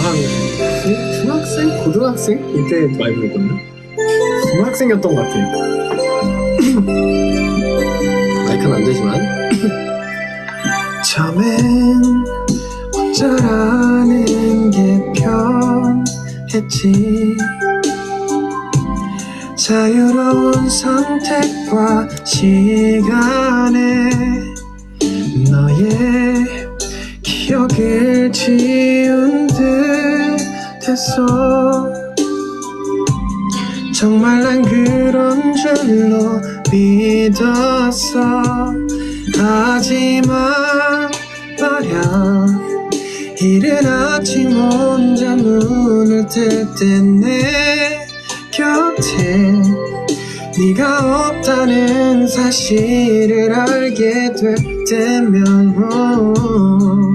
한 중학생? 고등학생? 이때 많이 불렀거든요. 중학생이었던 것 같아. 마이크는 안 되지만. 처음엔 혼자라는 게 편했지 자유로운 선택과 시간에 너의 기억을 지운 듯 했어. 정말 난 그런 줄로 믿었어. 하지만 말야 이른 아침 혼자 눈을 뜰 때 내 곁에 네가 없다는 사실을 알게 될 때면. 어,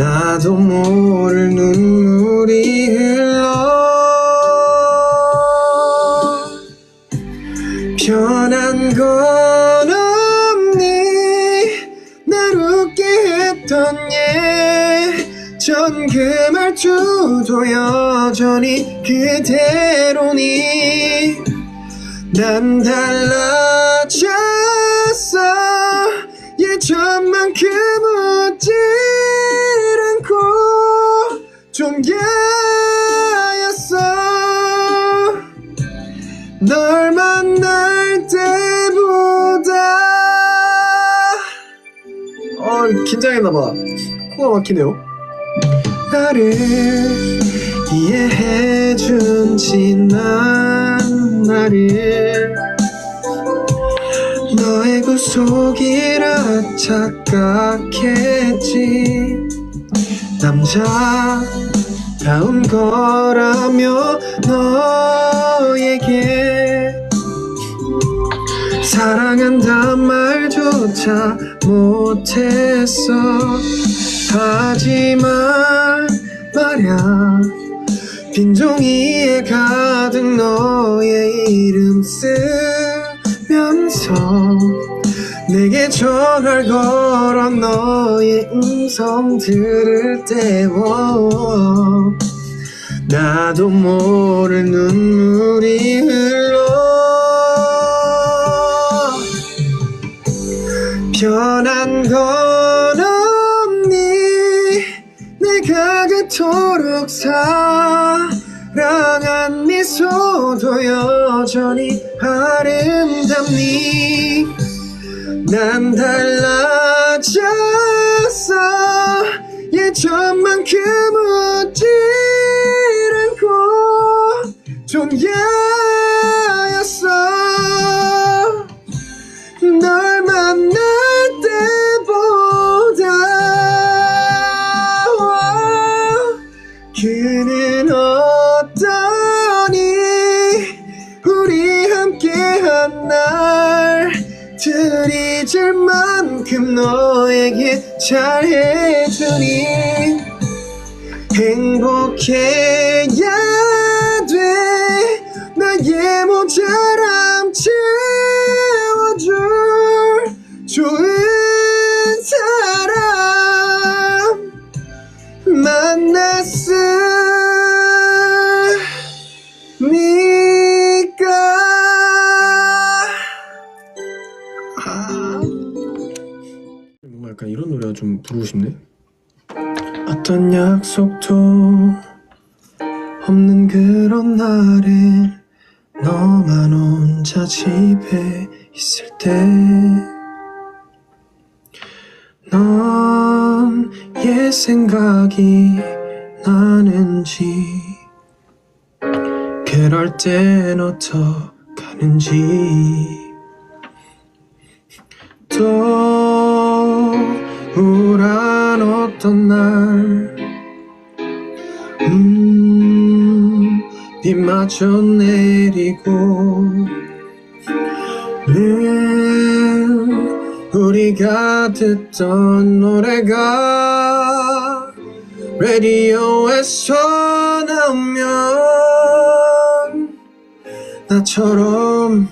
나도 모를 눈물이 흘러. 변한 건 없니? 날 웃게 했던 예전 그 말투도 여전히 그대로니. 난 달라졌어. 예전만큼 웃질 않고 좀 야였어 널 만날 때보다 어, 긴장했나봐. 코가 막히네요. 나를 이해해준 지난 나를 너의 구속이라 착각했지 남자다운 거라며 너에게 사랑한단 말조차 못했어. 하지만 말야 빈종이에 가득 너의 이름 쓰면서 내게 전화를 걸어 너의 음성 들을 때워. 나도 모를 눈물이 흘러. 변한 건 없니? 내가 그토록 사랑한 미소도 여전히 아름답니 난 달라졌어 예전만큼 웃질 않고 좀야 너 좀 부르고 싶네. 어떤 약속도 없는 그런 날에 너만 혼자 집에 있을 때넌 옛 생각이 나는지 그럴 땐 어떡하는지 또 어떤 날. 음, 비마저 내리고 늘 우리가 듣던 노래가 라디오에서 나오면 나처럼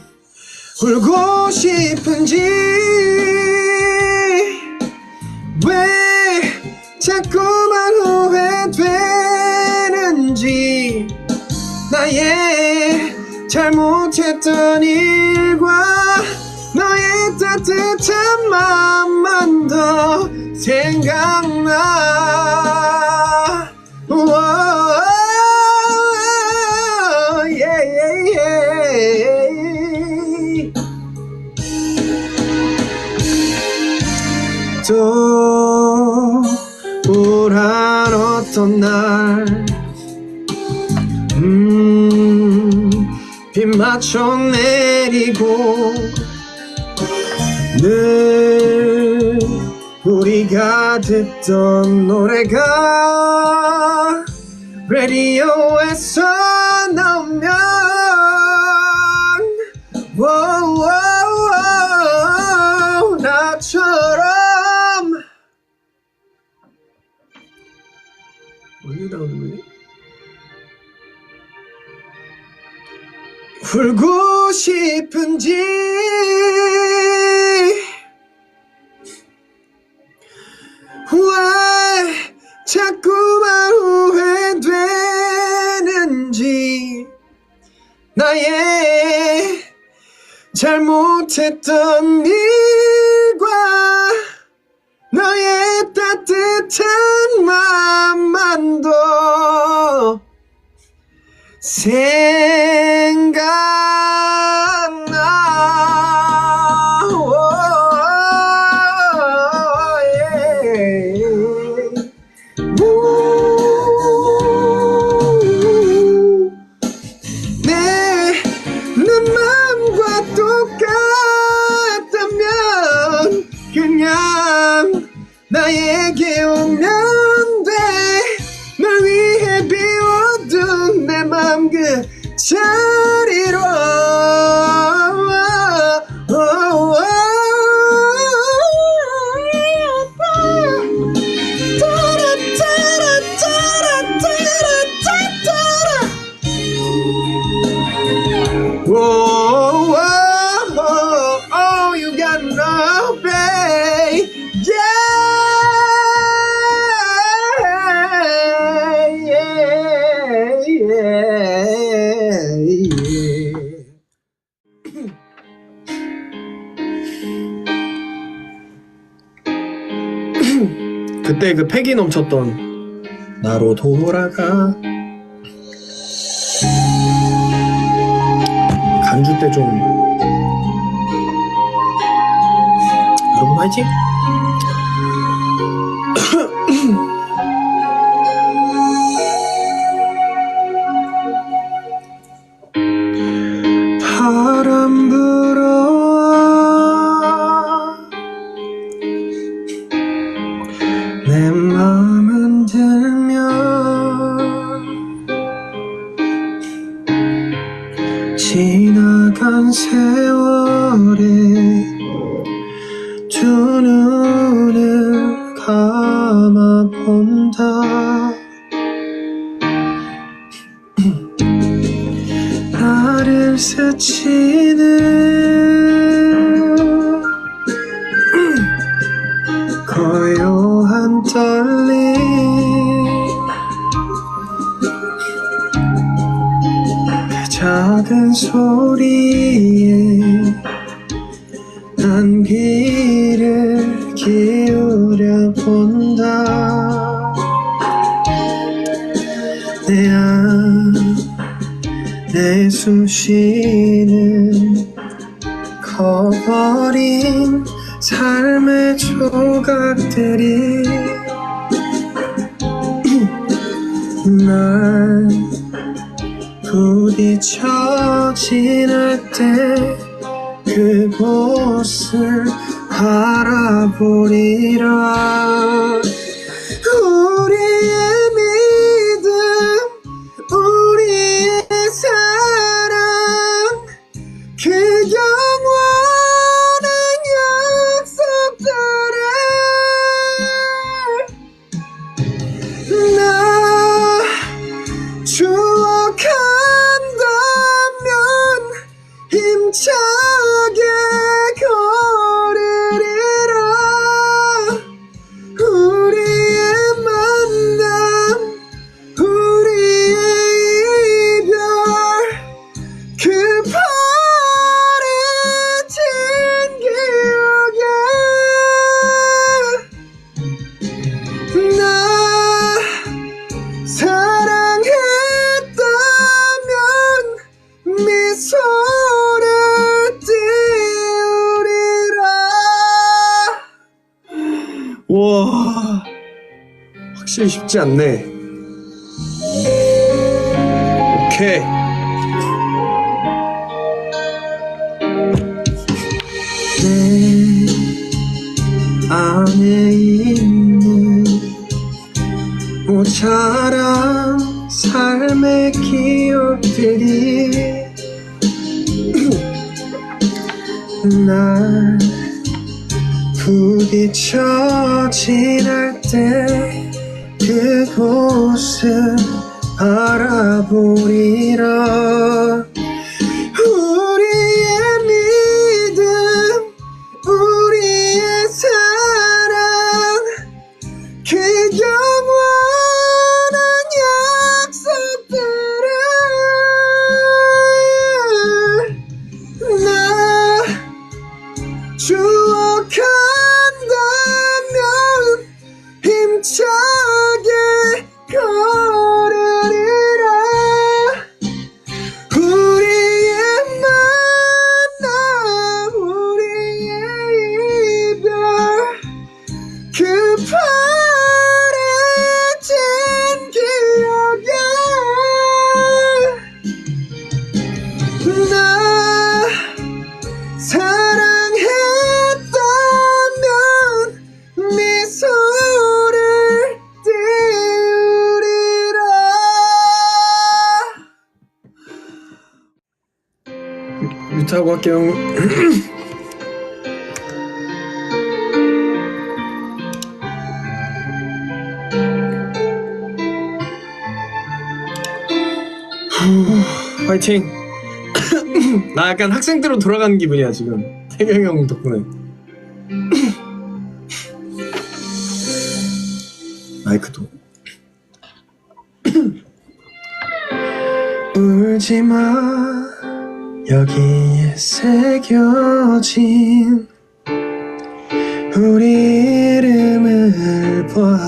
울고 싶은지 자꾸만 후회되는지 나의 잘못했던 일과 너의 따뜻한 마음만 더 생각나 우와. 어떤 날. 음, 빗맞춰 내리고 늘 우리가 듣던 노래가 라디오에서 울고 싶은지. 왜 자꾸만 후회되는지. 나의 잘못했던 일과 너의 따뜻한 마음만 더 생각나 오, 예. 우, 내, 내 맘과 똑같다면 그냥 나에게 오면 그 자리로. 그때 그 패기 넘쳤던 나로 돌아가 간주 때좀 여러분 화이팅! 지나간 세월에 귀를 기울여 본다. 내 안, 내 숨쉬는 커버린 삶의 조각들이 날 부딪혀 지날 때 그곳을 바라보리라 확실히 쉽지 않네. 오케이. 내 안에 있는 모자란 삶의 기억들이 날 부딪혀 지날 때 그곳을 알아보리라. 우리의 믿음 우리의 사랑 그 영원한 약속들을 나 추억한다면 힘차 뮤트하고 할게요 화이팅. 나 약간 학생 때로 돌아가는 기분이야 지금. 태경이 형 덕분에. 마이크도. 울지마 여기에 새겨진 우리 이름을 봐.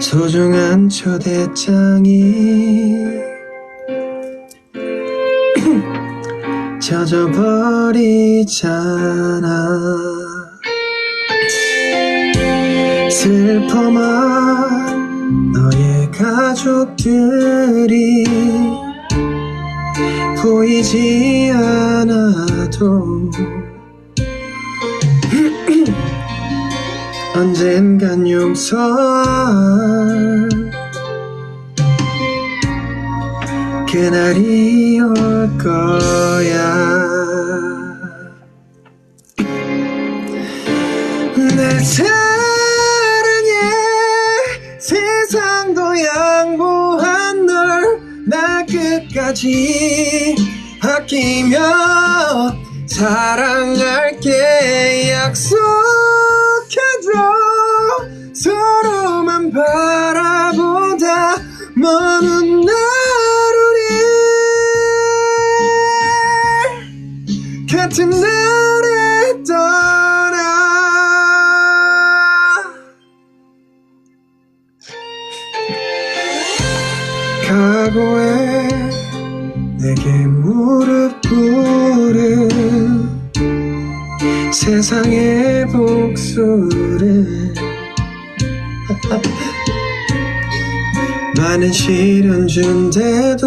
소중한 초대장이 젖어버리잖아. 슬퍼만 가족들이 보이지 않아도 언젠간 용서할 그날이 올 거야. 내 양보한 널 나 끝까지 아끼며 사랑할게. 약속해줘. 서로만 바라보다 먼날 각오해 내게 무릎 꿇은 세상의 복수를. 많은 시련 준대도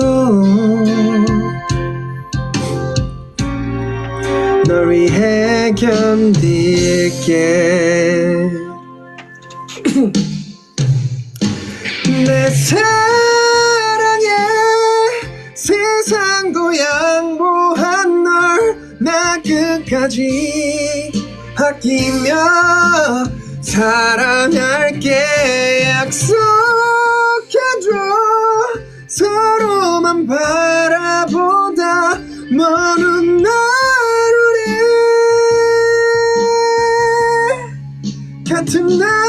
널 위해 견딜게 끝까지 아끼며 사랑할게. 약속해줘. 서로만 바라보다 먼 날 우리 같은 날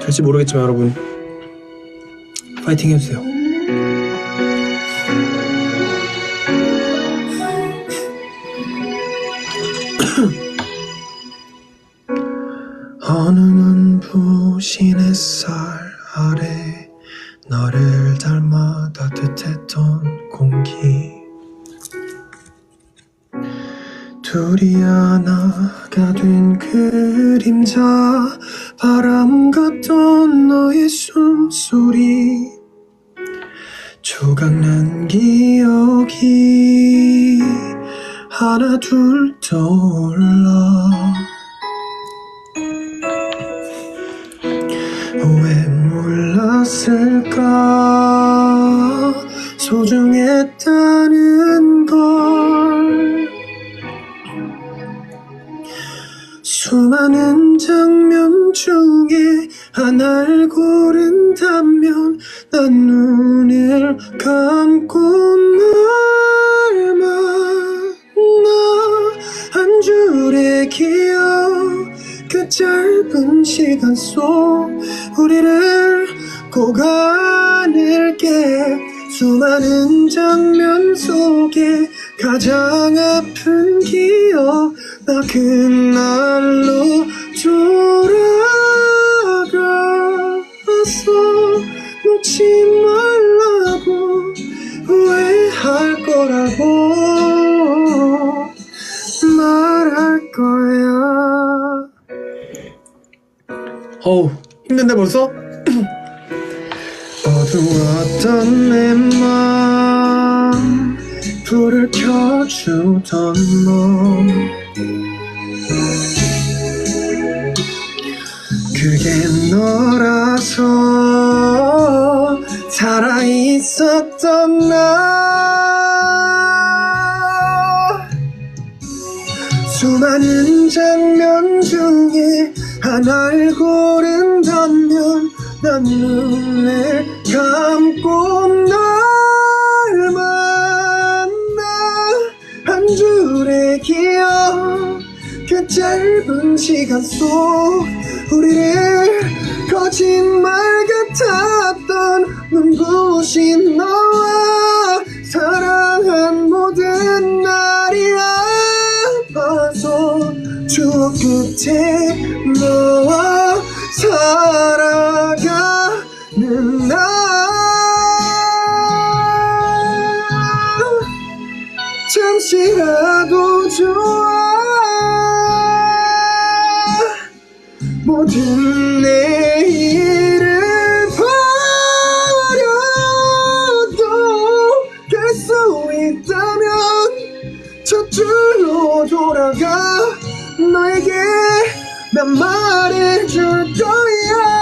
될지 모르겠지만 여러분 파이팅 해주세요. 어느 눈부신 햇살 조각난 기억이 하나 둘 떠올라. 왜 몰랐을까? 소중했다는 걸. 수많은 장면 중에 하나를 고른다면 난 눈을 감고 널 만나 한 줄의 기억 그 짧은 시간 속 우리를 꼭 안을게. 수많은 장면 속에 가장 아픈 기억 나 그날로 돌아가서 놓지 말라고 후회할 거라고 말할 거야 어우 힘든데 벌써? 어두웠던 내맘 불을 켜주던 너 그게 너라서 살아있었던 나. 수많은 장면 중에 하나를 고른다면 난 눈을 감고 널 만나. 한 줄의 기억 그 짧은 시간 속 우리를 첫 줄로 돌아가. 너에게 난 말해줄 거야